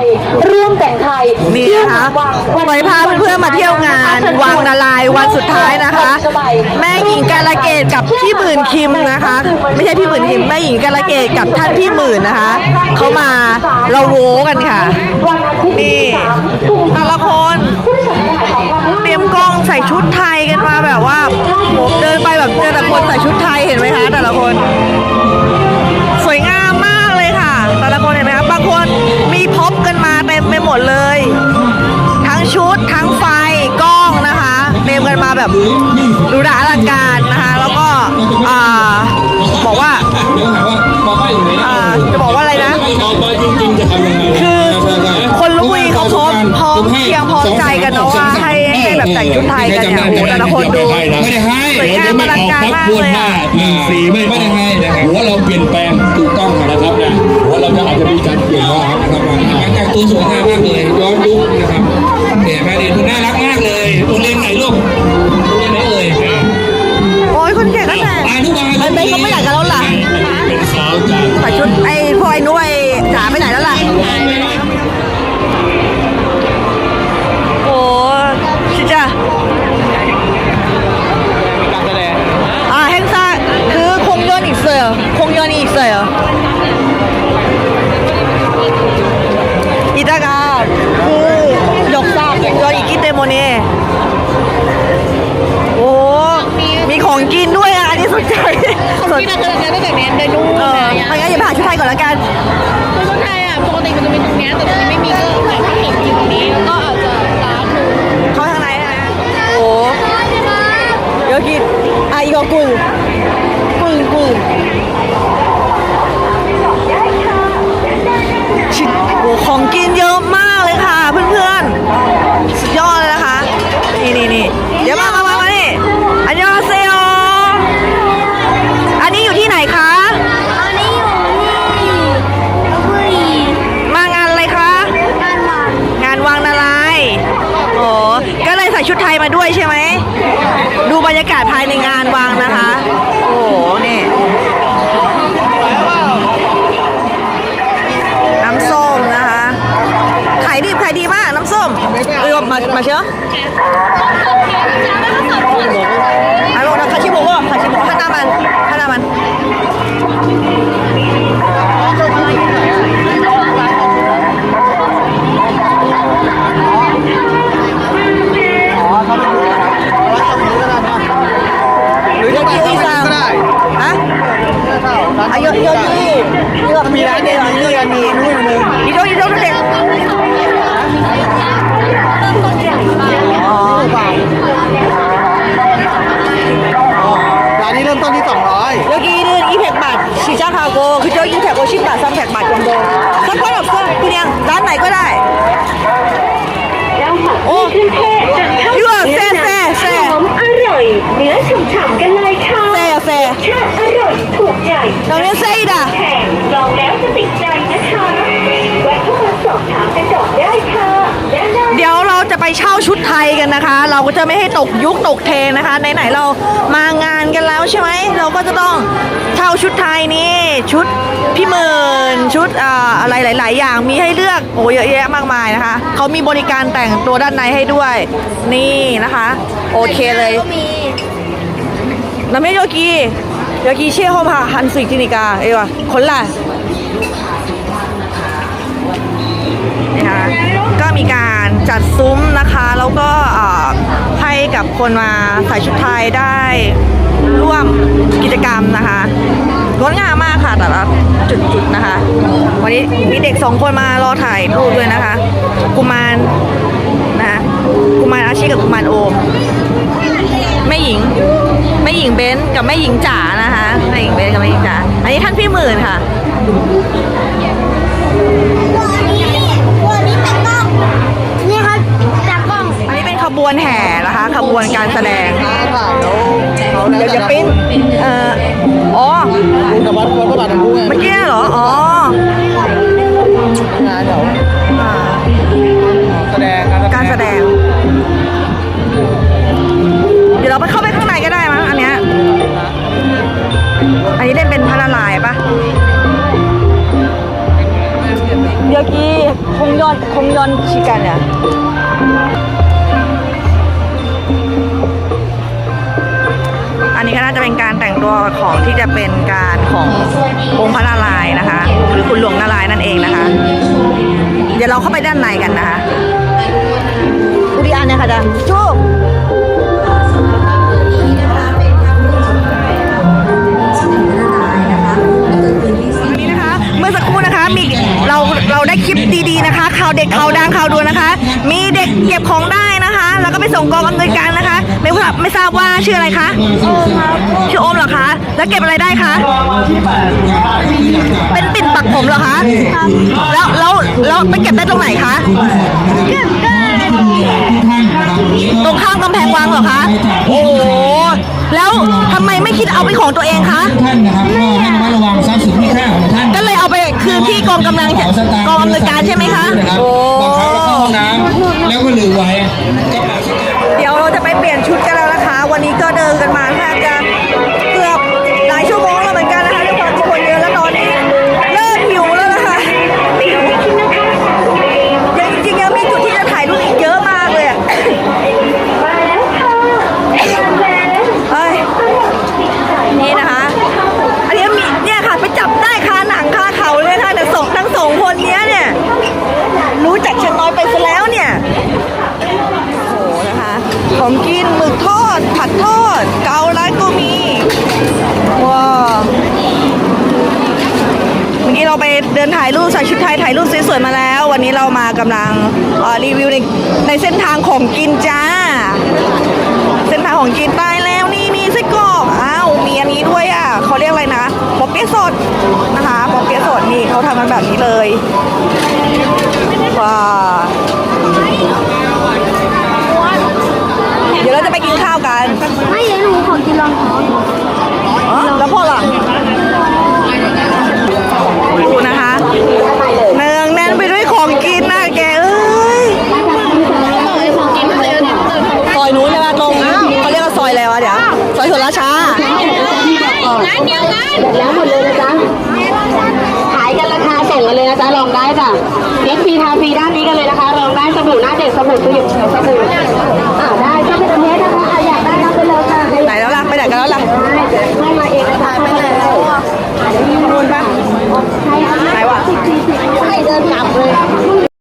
ยร่วมแต่งไทยนี่นะคะปล่อยพาเพื่อนๆมาเที่ยวงาน วังนาลายณ์วันสุดท้ายนะคะ แม่หญิงกาลเกตกับพี่หมื่นคิมนะคะ ไม่ใช่พี่หมื่นคิมแม่หญิงกาลเกตกับท่านพี่หมื่นนะคะเขามาเราโวกันค่ะนี่แต่ละคนเตรียมกล้องใส่ชุดไทยกันมาแบบว่าเดินไปแบบเจอแต่คนใส่ชุดไทยเห็นไหมคะแต่ละคน แบบดูดาอลังการนะคะแล้วก็อ่าบอกว่าเดี๋ยวถามว่ามาป้าอยู่ไหนอ่าจะบอกว่าอะไรนะออกมาจริงๆจะทำยังไงคือคนลุยเขาพร้อมพร้อมเพียงพร้อมใจกันเนาะว่าให้ให้แบบแต่งชุดไทยกันเนี่ยโอ้โหแต่ละคนดูไม่ได้ให้สวยงามอลังการมากเลยอะหนึ่งสี่ไม่ไม่ได้ให้นะครับหัวเราเปลี่ยนแปลงถูกต้องนะครับนะหัวเราจะ อะอันนี้สนใจสนที่เราเคยเจอตั้งแต่เนี้ยเดินนู่นเอเลอยอะถ้างั้นอย่าไปหาชุดไทยก่อนละกันคือคนไทยอะปกติมันจะมีตรงเนี้ยแต่ตรงนี้ไม่มีก็แบบถ้าเห็นอยู่ตรงนี้แล้วก็อาจจะร้านหนึงเข้าทางไหนนะโอ้เดี๋ยวกินอะอีกก็กุ้งกุ้งกุ้งชิ หรือจะกินอีสานก็ได้ฮะ ที่ 200 여기는 200바 시작하고 그저 250바 300바 정도 상관없어 그냥 난ไหนก็ได้โอ้ยั่วแซ่แซ่แซ่ หอมอร่อยเนื้อฉ่ำๆกันเลยค่ะ แซ่แซ่ ชาติอร่อยถูกใจ เราเนี่ยแซ่อีดอ่ะ แพงลองแล้วจะติดใจนะคะแวะเข้ามาสอบถามกันก่อนได้ค่ะด้านหน้า เดี๋ยวเราจะไปเช่าชุดไทยกันนะคะ เราก็จะไม่ให้ตกยุคตกเทรนนะคะไหนๆเรามางานกันแล้วใช่ไหมเรา ก็จะต้องเช่าชุดไทยนี่ ชุดพี่หมื่นชุดอะไรหลาย ๆ อย่างมีให้เลือกโอ้เยอะแยะมากมายนะคะเขามีบริการแต่งตัวด้านในให้ด้วย นี่นะคะ โอเคเลยน้ำเมโยกีโยกีเชี่ยห้องาฮันสุกินิกาเอวะคนละนี่คะก็มีการจัดซุ้มนะคะ แล้วก็ให้กับคนมาใส่ชุดไทยได้ มกิจกรรมนะคะงดงามมากค่ะแต่ละจุดๆนะคะ วันนี้มีเด็กสองคนมารอถ่ายรูปด้วยนะคะ กุมารนะคะกุมารอาชีกับกุมารโอมแม่หญิงแม่หญิงเบนซ์กับแม่หญิงจ๋านะคะแม่หญิงเบนซ์กับแม่หญิงจ๋าอันนี้ท่านพี่หมื่นค่ะตัวนี้ตัวนี้เป็นกล้องนี่ครับจากกล้องอันนี้เป็นขบวนแห่นะคะ ขบวนการแสดง เดี๋ยวจะปิ้นเอ่ออ๋อคุณวัดวัดพระบาทน้ำไงเมื่อกี้เหรอ อ๋อ งานเขาแสดงการแสดง เดี๋ยวเราไปเข้าไปข้างในก็ได้มั้งอันเนี้ย อันนี้เล่นเป็นพระละลายปะเมื่อกี้คงยอนคงยอนชิกันเนี่ย ก็น่าจะเป็นการแต่งตัวของที่จะเป็นการขององค์พระนารายณ์นะคะ หรือคุณหลวงนารายณ์นั่นเองนะคะ เดี๋ยวเราเข้าไปด้านในกันนะคะอุดิอันเนี่ยค่ะจ้ะชูบอันนี้นะคะเมื่อสักครู่นะคะมีเราเราได้คลิปดีๆนะคะข่าวเด็กข่าวดังข่าวด่วนนะคะ มีเด็กเก็บของได้นะคะ แล้วก็ไปส่งกองอำนวยการ บไม่ทราบว่าชื่ออะไรคะชื่อโอมเหรอคะ แล้วเก็บอะไรได้คะเป็นปิ่นปักผมเหรอคะแล้วแล้วแล้วไปเก็บได้ตรงไหนคะตรงข้ามกำแพงวังเหรอคะโอ้โหแล้วทำไมไม่คิดเอาเป็นของตัวเองคะท่านนะครับก็ให้ระมัดระวังทรัพย์สินมีค่าของท่านก็เลยเอาไปคืนที่กองกำลังกองอำนวยการใช่ไหมคะนะครับโอ้บางครั้งเราเข้าห้องน้ำแล้วก็ลืมไว้ก็มาสแกนเดี๋ยวเราจะไปเปลี่ยนชุดกันแล้ วันนี้ก็เดินกันมาแทบจะ เราไปเดินถ่ายรูปใส่ชุดไทยถ่ายรูปสวยๆมาแล้ว วันนี้เรามากำลังรีวิวในในเส้นทางของกินจ้า เส้นทางของกินตายแล้วนี่มีไส้กรอกอ้าวมีอันนี้ด้วยอะเขาเรียกอะไรนะปอเปี๊ยะสดนะคะปอเปี๊ยะสดนี่เขาทำกันแบบนี้เลยว้าเดี๋ยวเราจะไปกินข้าวกันไม่เดี๋ยวหนูขอกินรองเท้า รีทาสีด้านนี้กันเลยนะคะรองได้สบู่หน้าเด็กสบู่สยิบสบู่อ่าได้สบู่เพชรนะคะอยากได้รับไปเลยค่ะไหนแล้วล่ะไปไหนกันแล้วล่ะไม่มาเองนะคะไปไหนแล้วอะเดี๋ยวยืบนป่ใช่ค่ะไปนวะใช่เดินกลับเลย